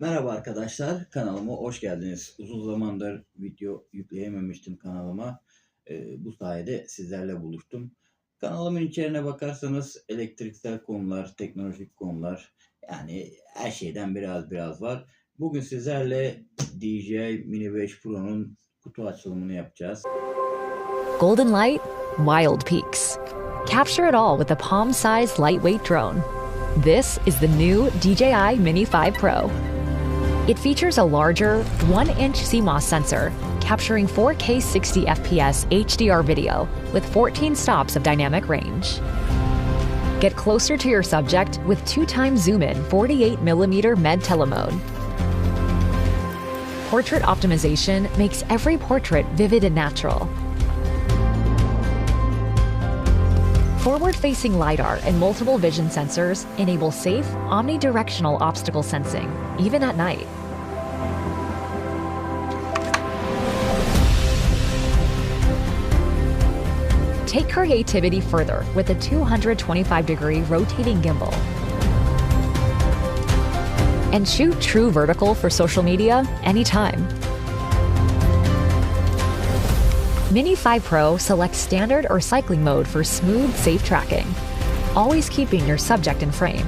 Merhaba arkadaşlar, kanalıma hoş geldiniz. Uzun zamandır video yükleyememiştim kanalıma. Ee, bu sayede sizlerle buluştum. Kanalımın içeriğine bakarsanız elektriksel konular, teknolojik konular, yani her şeyden biraz biraz var. Bugün sizlerle DJI Mini 5 Pro'nun kutu açılımını yapacağız. Golden Light, Wild Peaks. Capture it all with a palm sized lightweight drone. This is the new DJI Mini 5 Pro. It features a larger, 1 inch CMOS sensor, capturing 4K 60 FPS HDR video with 14 stops of dynamic range. Get closer to your subject with 2 times zoom in 48mm med telemode. Portrait optimization makes every portrait vivid and natural. Forward facing LiDAR and multiple vision sensors enable safe, omnidirectional obstacle sensing, even at night. Creativity further with a 225 degree rotating gimbal. And shoot true vertical for social media anytime. Mini 5 Pro selects standard or cycling mode for smooth, safe tracking, always keeping your subject in frame.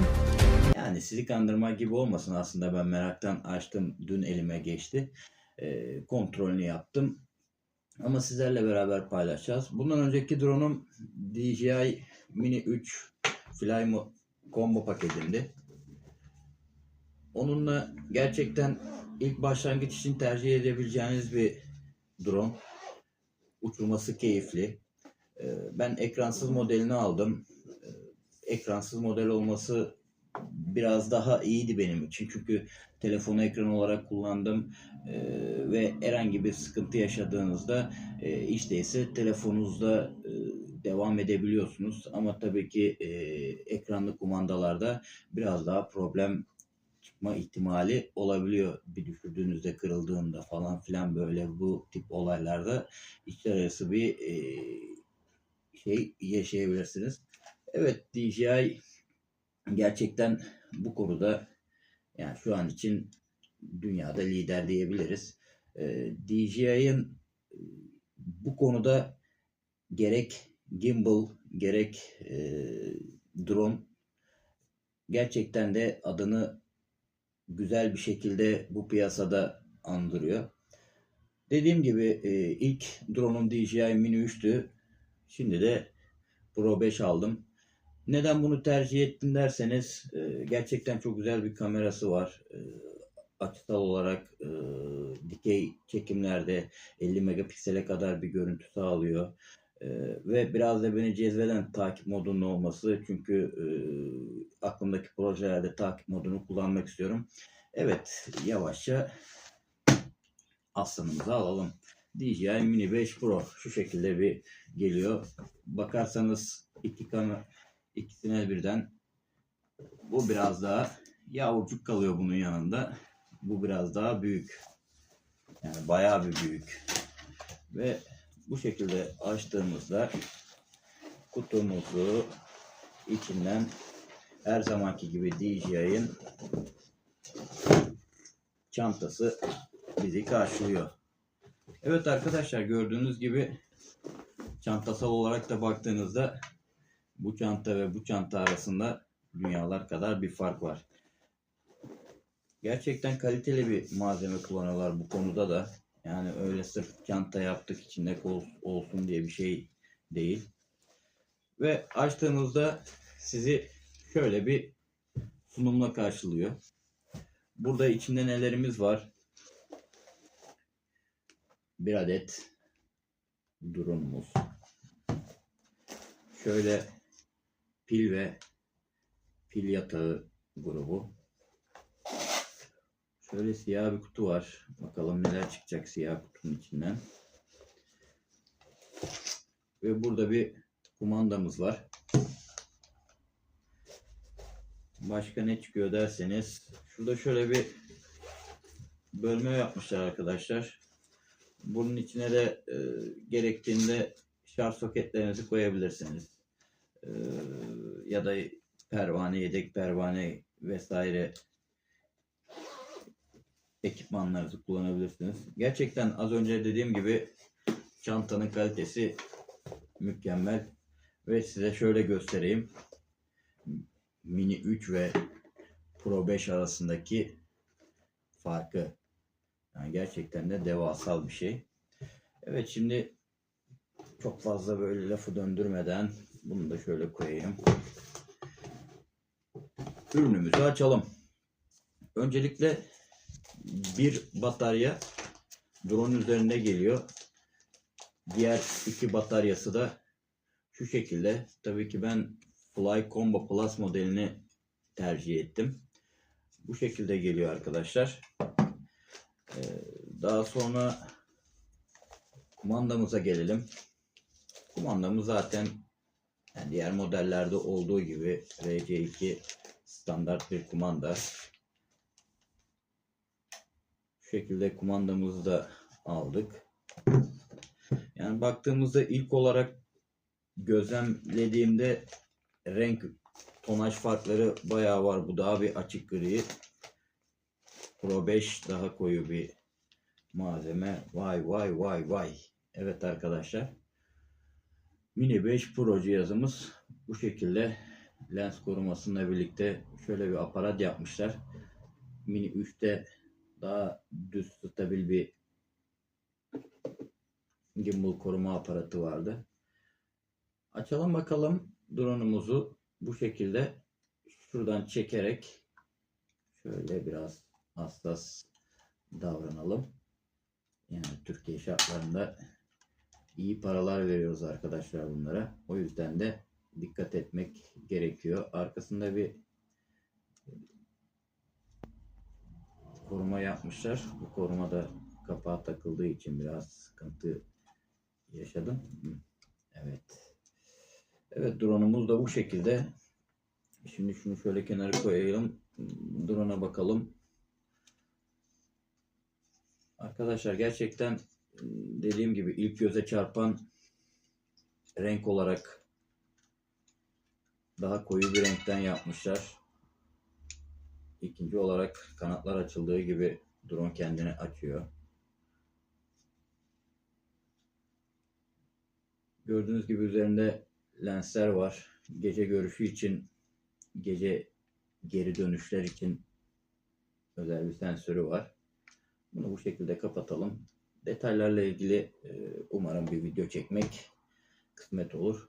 Yani sizi kandırma gibi olmasın aslında ben meraktan açtım dün elime geçti. Ee, kontrolünü yaptım. Ama sizlerle beraber paylaşacağız. Bundan önceki drone'um DJI Mini 3 Fly Mo- Combo paketinde. Onunla gerçekten ilk başlangıç için tercih edebileceğiniz bir drone. Uçurması keyifli. Ee, Ben ekransız modelini aldım. Ee, Ekransız model olması biraz daha iyiydi benim için. Çünkü telefonu ekran olarak kullandım Ee, ve herhangi bir sıkıntı yaşadığınızda e, işte ise telefonunuzda e, devam edebiliyorsunuz. Ama tabii ki e, ekranlı kumandalarda biraz daha problem çıkma ihtimali olabiliyor. Bir düşürdüğünüzde kırıldığında falan filan böyle bu tip olaylarda içler arası bir e, şey yaşayabilirsiniz. Evet DJI gerçekten bu konuda yani şu an için dünyada lider diyebiliriz. Ee, DJI'ın e, bu konuda gerek gimbal gerek e, drone gerçekten de adını güzel bir şekilde bu piyasada andırıyor. Dediğim gibi e, ilk drone'um DJI Mini 3'tü. Şimdi de Pro 5 aldım. Neden bunu tercih ettim derseniz e, gerçekten çok güzel bir kamerası var. E, açısal olarak e, dikey çekimlerde 50 megapiksele kadar bir görüntü sağlıyor. E, ve biraz da beni cezbeden takip modunun olması. Çünkü aklımdaki projelerde takip modunu kullanmak istiyorum. Evet yavaşça aslanımızı alalım. DJI Mini 5 Pro şu şekilde bir geliyor. Bakarsanız iki kamera ikisine birden bu biraz daha yavrucuk kalıyor bunun yanında. Bu biraz daha büyük. Yani bayağı bir büyük. Ve bu şekilde açtığımızda kutumuzu içinden her zamanki gibi DJI'ın çantası bizi karşılıyor. Evet arkadaşlar gördüğünüz gibi çantasal olarak da baktığınızda bu çanta ve bu çanta arasında dünyalar kadar bir fark var. Gerçekten kaliteli bir malzeme kullanıyorlar bu konuda da. Yani öyle sırf çanta yaptık içinde olsun diye bir şey değil. Ve açtığınızda sizi şöyle bir sunumla karşılıyor. Burada içinde nelerimiz var? Bir adet drone'umuz. Şöyle pil ve pil yatağı grubu. Şöyle siyah bir kutu var. Bakalım neler çıkacak siyah kutunun içinden. Ve burada bir kumandamız var. Başka ne çıkıyor derseniz şurada şöyle bir bölme yapmışlar arkadaşlar. Bunun içine de e, gerektiğinde şarj soketlerinizi koyabilirsiniz. E, ya da pervane, yedek pervane vesaire ekipmanlarınızı kullanabilirsiniz. Gerçekten az önce dediğim gibi çantanın kalitesi mükemmel ve size şöyle göstereyim. Mini 3 ve Pro 5 arasındaki farkı. Yani gerçekten de devasal bir şey. Evet şimdi çok fazla böyle lafı döndürmeden bunu da şöyle koyayım. Ürünümüzü açalım. Öncelikle bir batarya drone üzerinde geliyor. Diğer iki bataryası da şu şekilde. Tabii ki ben Fly Combo Plus modelini tercih ettim. Bu şekilde geliyor arkadaşlar. Ee, daha sonra kumandamıza gelelim. Kumandamız zaten yani diğer modellerde olduğu gibi RC2 standart bir kumanda. Şu şekilde kumandamızı da aldık. Yani baktığımızda ilk olarak gözlemlediğimde renk tonaj farkları bayağı var. Bu daha bir açık gri. Pro 5 daha koyu bir malzeme. Vay vay vay vay. Evet arkadaşlar. Mini 5 Pro cihazımız bu şekilde lens korumasıyla birlikte şöyle bir aparat yapmışlar. Mini 3'te daha düz stabil bir gimbal koruma aparatı vardı. Açalım bakalım drone'umuzu bu şekilde şuradan çekerek şöyle biraz hassas davranalım. Yani Türkiye şartlarında iyi paralar veriyoruz arkadaşlar bunlara. O yüzden de dikkat etmek gerekiyor. Arkasında bir koruma yapmışlar. Bu koruma da kapağı takıldığı için biraz sıkıntı yaşadım. Evet. Evet drone'umuz da bu şekilde. Şimdi şunu şöyle kenara koyalım. Drone'a bakalım. Arkadaşlar gerçekten dediğim gibi ilk göze çarpan renk olarak daha koyu bir renkten yapmışlar. İkinci olarak kanatlar açıldığı gibi drone kendini açıyor. Gördüğünüz gibi üzerinde lensler var. Gece görüşü için, gece geri dönüşler için özel bir sensörü var. Bunu bu şekilde kapatalım. Detaylarla ilgili e, umarım bir video çekmek kısmet olur.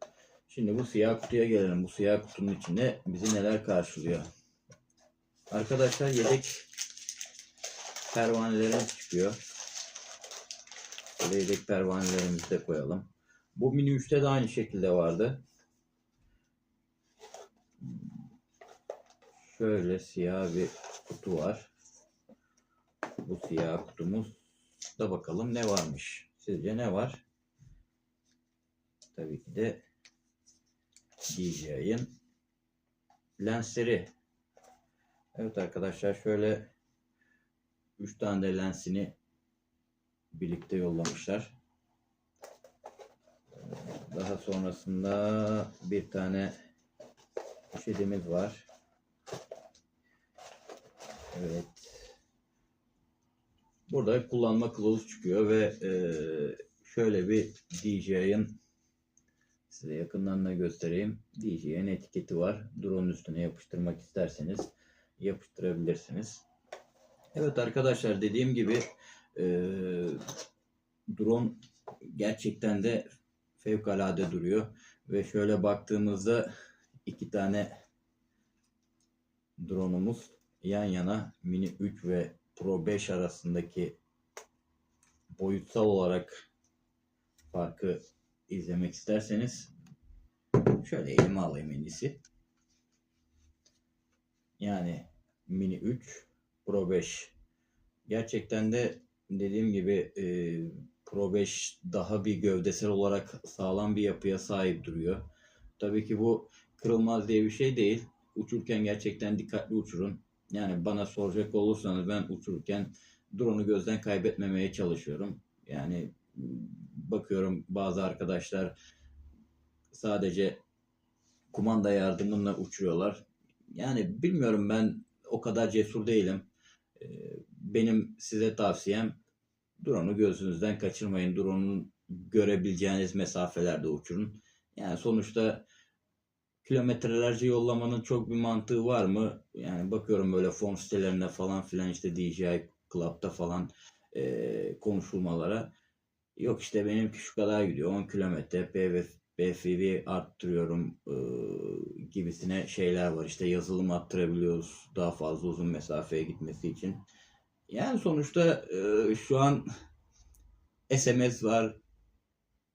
Şimdi bu siyah kutuya gelelim. Bu siyah kutunun içinde bizi neler karşılıyor? Arkadaşlar yedek pervanelerimiz çıkıyor. Böyle yedek pervanelerimizi de koyalım. Bu Mini 3'te de aynı şekilde vardı. Şöyle siyah bir kutu var. Bu siyah kutumuz da bakalım ne varmış. Sizce ne var? Tabii ki de DJI'ın lensleri. Evet arkadaşlar şöyle 3 tane de lensini birlikte yollamışlar. Daha sonrasında bir tane poşetimiz var. Evet. Burada kullanma kılavuzu çıkıyor ve e, şöyle bir DJI'ın size yakından da göstereyim. DJI'nin etiketi var. Drone'un üstüne yapıştırmak isterseniz yapıştırabilirsiniz. Evet arkadaşlar dediğim gibi e, drone gerçekten de fevkalade duruyor. Ve şöyle baktığımızda iki tane drone'umuz yan yana Mini 3 ve Pro 5 arasındaki boyutsal olarak farkı izlemek isterseniz şöyle elime alayım en. Yani Mini 3 Pro 5 gerçekten de dediğim gibi e, Pro 5 daha bir gövdesel olarak sağlam bir yapıya sahip duruyor. Tabii ki bu kırılmaz diye bir şey değil. Uçurken gerçekten dikkatli uçurun. Yani bana soracak olursanız ben uçururken drone'u gözden kaybetmemeye çalışıyorum. Yani bakıyorum bazı arkadaşlar sadece kumanda yardımıyla uçuruyorlar. Yani bilmiyorum ben o kadar cesur değilim. Ee, benim size tavsiyem drone'u gözünüzden kaçırmayın. Drone'un görebileceğiniz mesafelerde uçurun. Yani sonuçta kilometrelerce yollamanın çok bir mantığı var mı? Yani bakıyorum böyle form sitelerine falan filan işte DJI Club'da falan eee, konuşulmalara. Yok işte benimki şu kadar gidiyor 10 kilometre BFV arttırıyorum eee, gibisine şeyler var. İşte yazılım arttırabiliyoruz daha fazla uzun mesafeye gitmesi için. Yani sonuçta eee, şu an SMS var.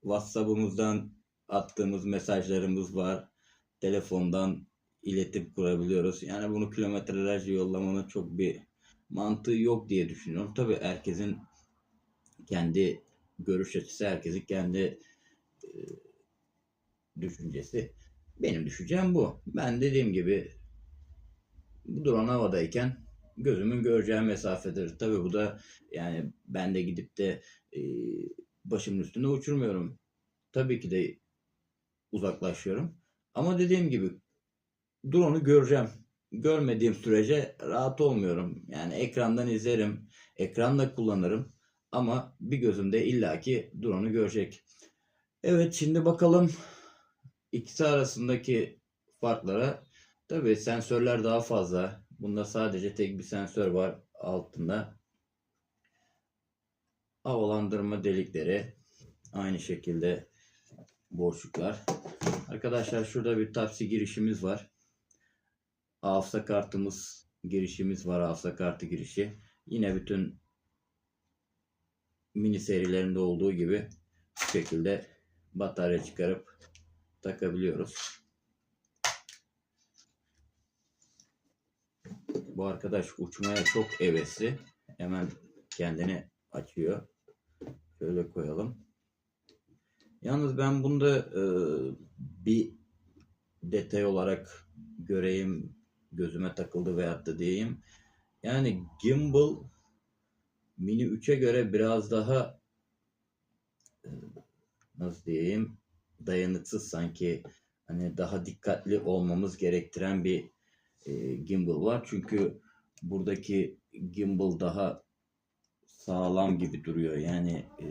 WhatsApp'ımızdan attığımız mesajlarımız var. Telefondan iletip kurabiliyoruz. Yani bunu kilometrelerce yollamanın çok bir mantığı yok diye düşünüyorum. Tabii herkesin kendi görüş açısı, herkesin kendi e, düşüncesi. Benim düşüncem bu. Ben dediğim gibi bu drone havadayken gözümün göreceği mesafedir. Tabii bu da yani ben de gidip de e, başımın üstünde uçurmuyorum. Tabii ki de uzaklaşıyorum. Ama dediğim gibi drone'u göreceğim. Görmediğim sürece rahat olmuyorum. Yani ekrandan izlerim, ekranla kullanırım. Ama bir gözümde illaki drone'u görecek. Evet şimdi bakalım ikisi arasındaki farklara. Tabii sensörler daha fazla. Bunda sadece tek bir sensör var altında. Havalandırma delikleri aynı şekilde boşluklar. Arkadaşlar şurada bir Type-C girişimiz var. Hafıza kartımız girişimiz var. Hafıza kartı girişi. Yine bütün mini serilerinde olduğu gibi bu şekilde batarya çıkarıp takabiliyoruz. Bu arkadaş uçmaya çok hevesli. Hemen kendini açıyor. Şöyle koyalım. Yalnız ben bunda e, bir detay olarak göreyim, gözüme takıldı veyahut da diyeyim. Yani gimbal Mini 3'e göre biraz daha e, nasıl diyeyim dayanıksız sanki hani daha dikkatli olmamız gerektiren bir e, gimbal var. Çünkü buradaki gimbal daha sağlam gibi duruyor. Yani e,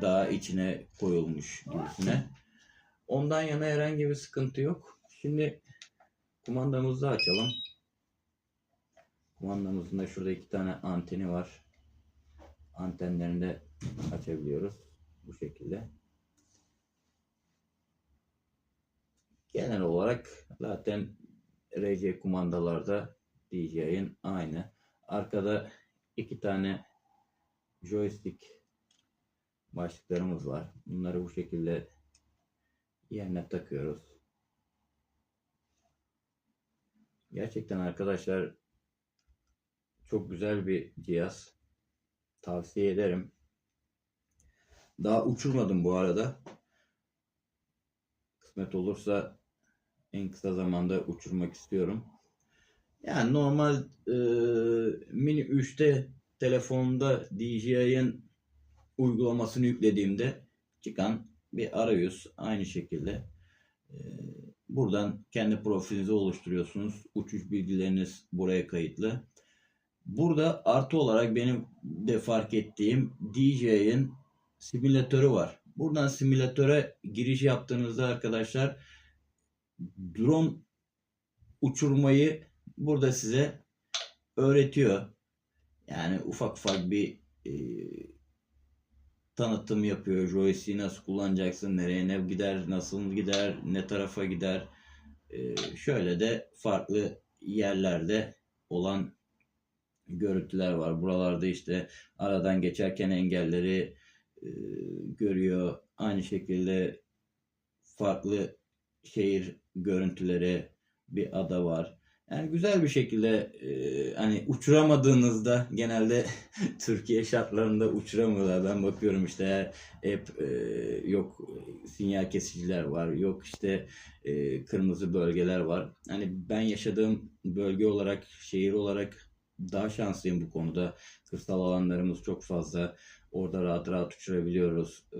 daha içine koyulmuş gibisine. Ondan yana herhangi bir sıkıntı yok. Şimdi kumandamızı da açalım. Kumandamızın da şurada iki tane anteni var. Antenlerini de açabiliyoruz. Bu şekilde. Genel olarak zaten RC kumandalarda DJI'nin aynı. Arkada iki tane joystick başlıklarımız var. Bunları bu şekilde yerine takıyoruz. Gerçekten arkadaşlar çok güzel bir cihaz. Tavsiye ederim. Daha uçurmadım bu arada. Kısmet olursa en kısa zamanda uçurmak istiyorum. Yani normal e, Mini 3'te telefonumda DJI'ın uygulamasını yüklediğimde çıkan bir arayüz aynı şekilde. E, buradan kendi profilinizi oluşturuyorsunuz. Uçuş bilgileriniz buraya kayıtlı. Burada artı olarak benim de fark ettiğim DJI'nin simülatörü var. Buradan simülatöre giriş yaptığınızda arkadaşlar drone uçurmayı burada size öğretiyor. Yani ufak ufak bir e, tanıtım yapıyor. Joystick'i nasıl kullanacaksın, nereye ne gider, nasıl gider, ne tarafa gider. E, şöyle de farklı yerlerde olan görüntüler var. Buralarda işte aradan geçerken engelleri e, görüyor. Aynı şekilde farklı şehir görüntüleri bir ada var. Yani güzel bir şekilde e, hani uçuramadığınızda genelde Türkiye şartlarında uçuramıyorlar. Ben bakıyorum işte hep e, yok sinyal kesiciler var, yok işte e, kırmızı bölgeler var. Hani ben yaşadığım bölge olarak, şehir olarak daha şanslıyım bu konuda. Kırsal alanlarımız çok fazla. Orada rahat rahat uçurabiliyoruz. Ee,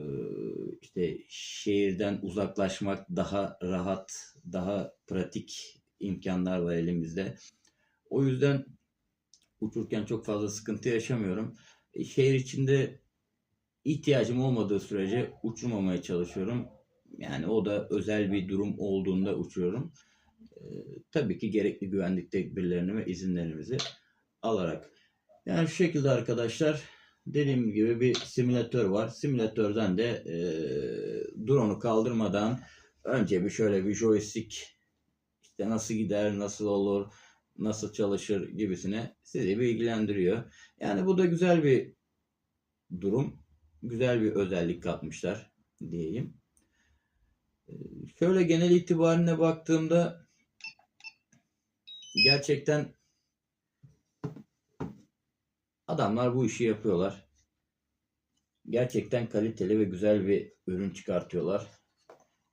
işte şehirden uzaklaşmak daha rahat, daha pratik imkanlar var elimizde. O yüzden uçurken çok fazla sıkıntı yaşamıyorum. E, şehir içinde ihtiyacım olmadığı sürece uçurmamaya çalışıyorum. Yani o da özel bir durum olduğunda uçuyorum. E, tabii ki gerekli güvenlik tedbirlerini ve izinlerimizi alarak. Yani şu şekilde arkadaşlar dediğim gibi bir simülatör var. Simülatörden de e, drone'u kaldırmadan önce bir şöyle bir joystick işte nasıl gider, nasıl olur, nasıl çalışır gibisine sizi bilgilendiriyor. Yani bu da güzel bir durum. Güzel bir özellik katmışlar diyeyim. Ee, Şöyle genel itibarine baktığımda gerçekten adamlar bu işi yapıyorlar. Gerçekten kaliteli ve güzel bir ürün çıkartıyorlar.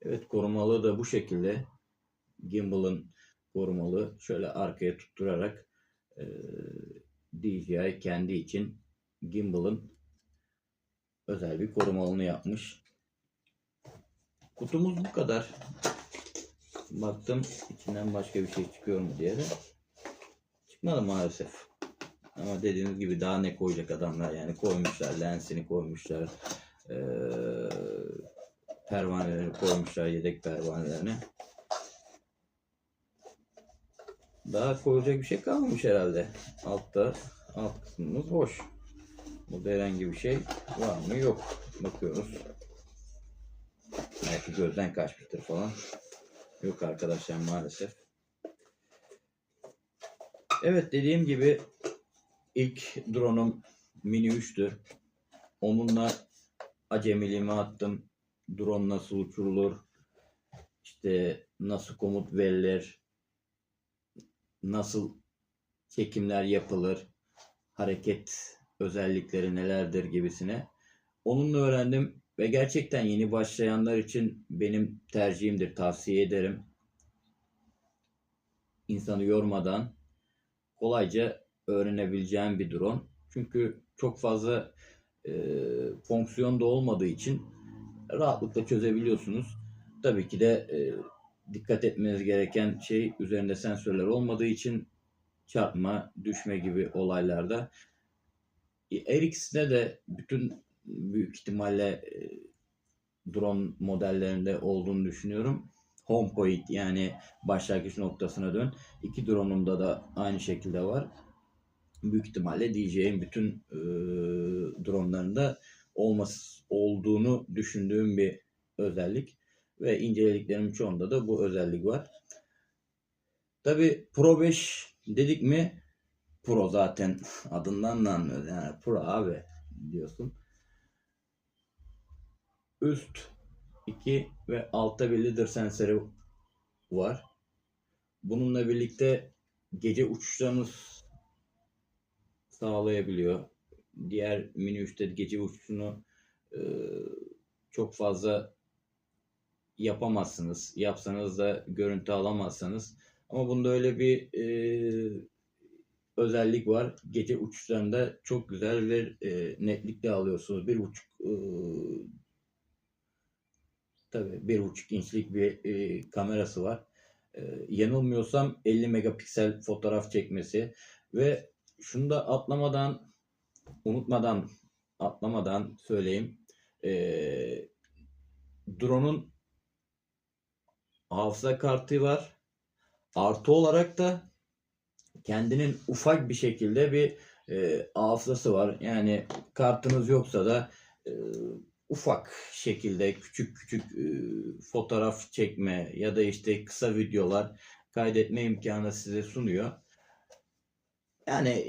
Evet korumalı da bu şekilde. Gimbal'ın korumalı şöyle arkaya tutturarak e, DJI kendi için Gimbal'ın özel bir korumalını yapmış. Kutumuz bu kadar. Baktım içinden başka bir şey çıkıyor mu diye de. Çıkmadı maalesef. Ama dediğiniz gibi daha ne koyacak adamlar yani koymuşlar lensini koymuşlar. Eee pervaneleri koymuşlar yedek pervanelerini. Daha koyacak bir şey kalmamış herhalde. Altta alt kısmımız boş. Burada herhangi bir şey var mı? Yok. Bakıyoruz. Belki gözden kaçmıştır falan. Yok arkadaşlar maalesef. Evet dediğim gibi ilk drone'um Mini 3'tü. Onunla acemiliğimi attım. Drone nasıl uçurulur? İşte nasıl komut verilir? Nasıl çekimler yapılır? Hareket özellikleri nelerdir gibisine. Onunla öğrendim ve gerçekten yeni başlayanlar için benim tercihimdir, tavsiye ederim. İnsanı yormadan kolayca öğrenebileceğim bir drone. Çünkü çok fazla e, fonksiyon da olmadığı için rahatlıkla çözebiliyorsunuz. Tabii ki de e, dikkat etmeniz gereken şey üzerinde sensörler olmadığı için çarpma, düşme gibi olaylarda. Her de bütün büyük ihtimalle e, drone modellerinde olduğunu düşünüyorum. Home point yani başlangıç noktasına dön. İki drone'umda da aynı şekilde var. Büyük ihtimalle DJ'in bütün e, drone'larında olması olduğunu düşündüğüm bir özellik ve incelediklerimin çoğunda da bu özellik var. Tabi Pro 5 dedik mi Pro zaten adından da anlıyoruz. Yani Pro abi diyorsun. Üst 2 ve altta bir lider sensörü var. Bununla birlikte gece uçuşlarınız sağlayabiliyor. Diğer mini 3'te gece uçuşunu çok fazla yapamazsınız. Yapsanız da görüntü alamazsanız. Ama bunda öyle bir e, özellik var. Gece uçuşlarında çok güzel ve e, alıyorsunuz. Bir buçuk e, tabii bir buçuk inçlik bir e, kamerası var. E, yanılmıyorsam 50 megapiksel fotoğraf çekmesi ve şunu da atlamadan unutmadan atlamadan söyleyeyim. E, drone'un hafıza kartı var. Artı olarak da kendinin ufak bir şekilde bir e, hafızası var. Yani kartınız yoksa da e, ufak şekilde küçük küçük e, fotoğraf çekme ya da işte kısa videolar kaydetme imkanı size sunuyor. Yani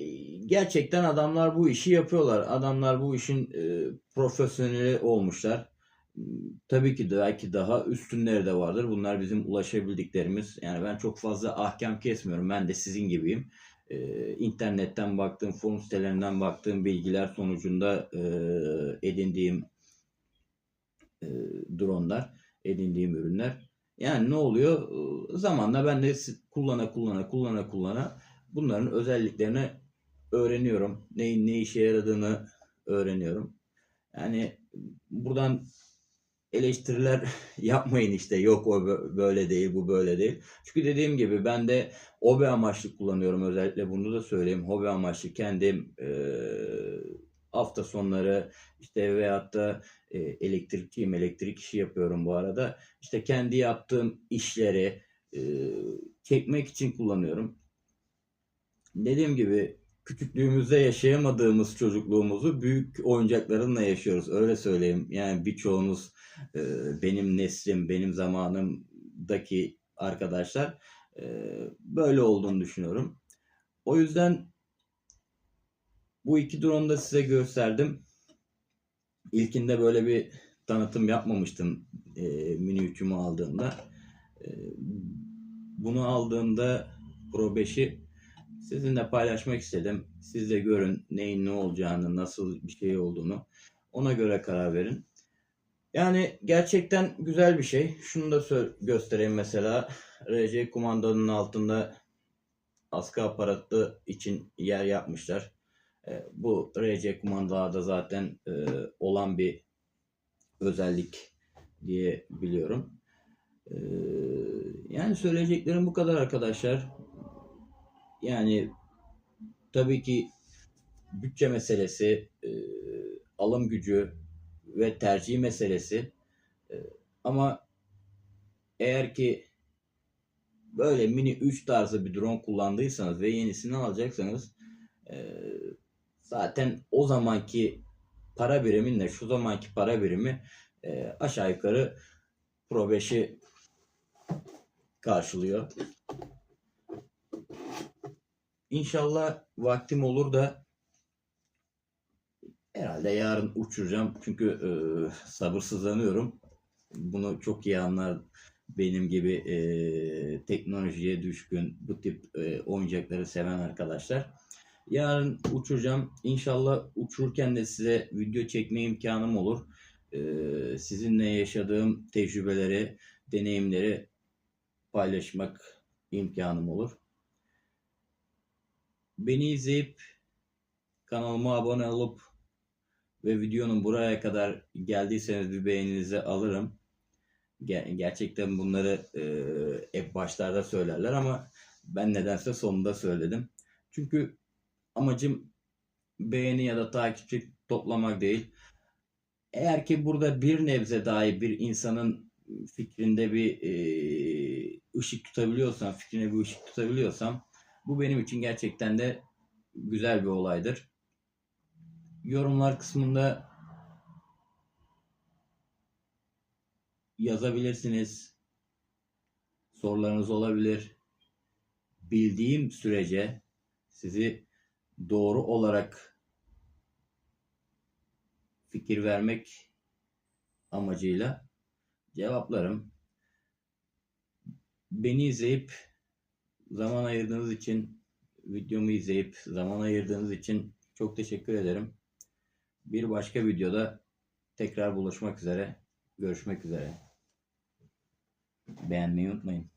gerçekten adamlar bu işi yapıyorlar. Adamlar bu işin e, profesyoneli olmuşlar. Tabii ki de belki daha üstünleri de vardır. Bunlar bizim ulaşabildiklerimiz. Yani ben çok fazla ahkam kesmiyorum. Ben de sizin gibiyim. Ee, internetten baktığım, forum sitelerinden baktığım bilgiler sonucunda e, edindiğim e, dronlar, edindiğim ürünler. Yani ne oluyor? Ee, Zamanla ben de kullana kullana kullana kullana bunların özelliklerini öğreniyorum. Neyin ne işe yaradığını öğreniyorum. Yani buradan eleştiriler yapmayın işte yok o bö- böyle değil bu böyle değil. Çünkü dediğim gibi ben de hobi amaçlı kullanıyorum özellikle bunu da söyleyeyim hobi amaçlı kendim eee, hafta sonları işte veyahut da e, elektrikçiyim elektrik işi yapıyorum bu arada işte kendi yaptığım işleri e, çekmek için kullanıyorum. Dediğim gibi küçüklüğümüzde yaşayamadığımız çocukluğumuzu büyük oyuncaklarınla yaşıyoruz. Öyle söyleyeyim. Yani birçoğunuz e, benim neslim, benim zamanımdaki arkadaşlar e, böyle olduğunu düşünüyorum. O yüzden bu iki drone'u da size gösterdim. İlkinde böyle bir tanıtım yapmamıştım e, mini 3'ümü aldığımda. E, bunu aldığımda Pro 5'i sizinle paylaşmak istedim. Siz de görün neyin ne olacağını, nasıl bir şey olduğunu. Ona göre karar verin. Yani gerçekten güzel bir şey. Şunu da göstereyim mesela. RC kumandanın altında askı aparatı için yer yapmışlar. E, bu RC kumandalarda zaten e, olan bir özellik diye biliyorum. E, yani söyleyeceklerim bu kadar arkadaşlar. Yani tabii ki bütçe meselesi, e, alım gücü ve tercih meselesi. E, ama eğer ki böyle mini 3 tarzı bir drone kullandıysanız ve yenisini alacaksanız e, zaten o zamanki para biriminle şu zamanki para birimi e, aşağı yukarı Pro 5'i karşılıyor. İnşallah vaktim olur da herhalde yarın uçuracağım. Çünkü e, sabırsızlanıyorum. Bunu çok iyi anlar benim gibi e, teknolojiye düşkün, bu tip e, oyuncakları seven arkadaşlar. Yarın uçuracağım. İnşallah uçururken de size video çekme imkanım olur. E, sizinle yaşadığım tecrübeleri, deneyimleri paylaşmak imkanım olur. Beni izleyip kanalıma abone olup ve videonun buraya kadar geldiyseniz bir beğeninizi alırım. Ger- gerçekten bunları e, hep başlarda söylerler ama ben nedense sonunda söyledim. Çünkü amacım beğeni ya da takipçi toplamak değil. Eğer ki burada bir nebze dahi bir insanın fikrinde bir e, ışık tutabiliyorsam, fikrine bir ışık tutabiliyorsam bu benim için gerçekten de güzel bir olaydır. Yorumlar kısmında yazabilirsiniz. Sorularınız olabilir. Bildiğim sürece sizi doğru olarak fikir vermek amacıyla cevaplarım. Beni izleyip zaman ayırdığınız için, videomu izleyip zaman ayırdığınız için çok teşekkür ederim. Bir başka videoda tekrar buluşmak üzere. Görüşmek üzere. Beğenmeyi unutmayın.